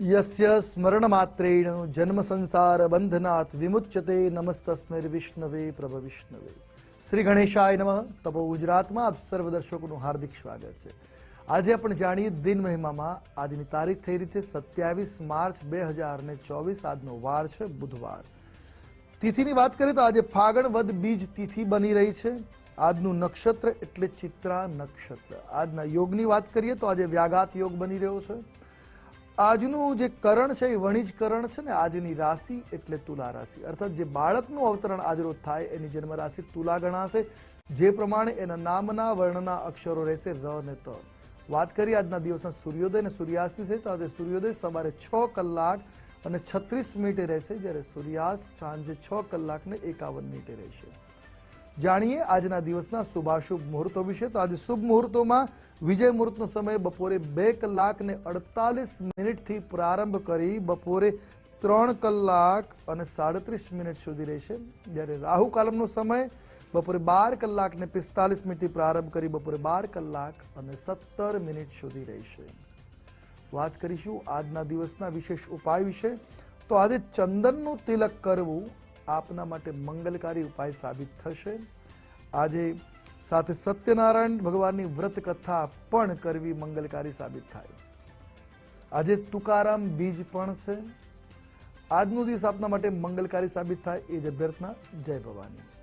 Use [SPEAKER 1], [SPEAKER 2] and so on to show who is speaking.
[SPEAKER 1] યસ્ય સ્મરણ માત્રેણ જન્મ સંસાર બંધનાથ વિમુચ્યતે નમસ્તસ્મૈર વિષ્ણવે પ્રભ વિષ્ણવે શ્રી ગણેશાય નમઃ તપો ગુજરાતમાં આપ સર્વ દર્શકોનું હાર્દિક સ્વાગત છે। આજે આપણે જાણીએ દિન મહિમામાં આજની તારીખ થઈ રહી છે સત્યાવીસ માર્ચ બે હજાર ને ચોવીસ. આજનો વાર છે બુધવાર. તિથિની વાત કરીએ તો આજે ફાગણ વદ બીજ તિથિ બની રહી છે. આજનું નક્ષત્ર એટલે ચિત્રા નક્ષત્ર. આજના યોગની વાત કરીએ તો આજે વ્યાઘાત યોગ બની રહ્યો છે. આજનું જે કરણ છે, એ વણિજ કરણ છે ને, આજની રાશિ એટલે તુલા રાશિ. અર્થાત જે બાળકનું અવતરણ આજરોજ થાય, એની જન્મ રાશિ તુલા ગણાશે. જે પ્રમાણે એના નામના, વર્ણના, અક્ષરો રહેશે ર ને ત. વાત કરીએ આજના દિવસના સૂર્યોદય અને સૂર્યાસ્ત વિશે તો આજે સૂર્યોદય સવારે છ કલાક અને છત્રીસ મિનિટે રહેશે. જ્યારે સૂર્યાસ્ત સાંજે છ કલાક ને એકાવન મિનિટે રહેશે. જાણીએ આજના દિવસના શુભાશુભ મુહૂર્તો વિશે. તો આજે શુભ મુહૂર્તોમાં વિજય મુહૂર્તનો સમય બપોરે બે કલાક ને અડતાલીસ મિનિટથી પ્રારંભ કરી બપોરે ત્રણ કલાક અને સાડત્રીસ મિનિટ સુધી રહેશે. જ્યારે રાહુ કાલમનો સમય બપોરે બાર કલાક ને પિસ્તાલીસ મિનિટથી પ્રારંભ કરી બપોરે બાર કલાક અને સત્તર મિનિટ સુધી રહેશે. વાત કરીશું આજના દિવસના વિશેષ ઉપાય વિશે. તો આજે ચંદનનું તિલક કરવું આપના માટે મંગલકારી ઉપાય સાબિત થશે. આજે સાથે સત્યનારાયણ ભગવાનની વ્રત કથા પણ કરવી મંગલકારી સાબિત થાય. આજે તુકારામ બીજ પણ છે. આજનો દિવસ આપના માટે મંગલકારી સાબિત થાય એ જ અભ્યર્થના. જય ભવાની.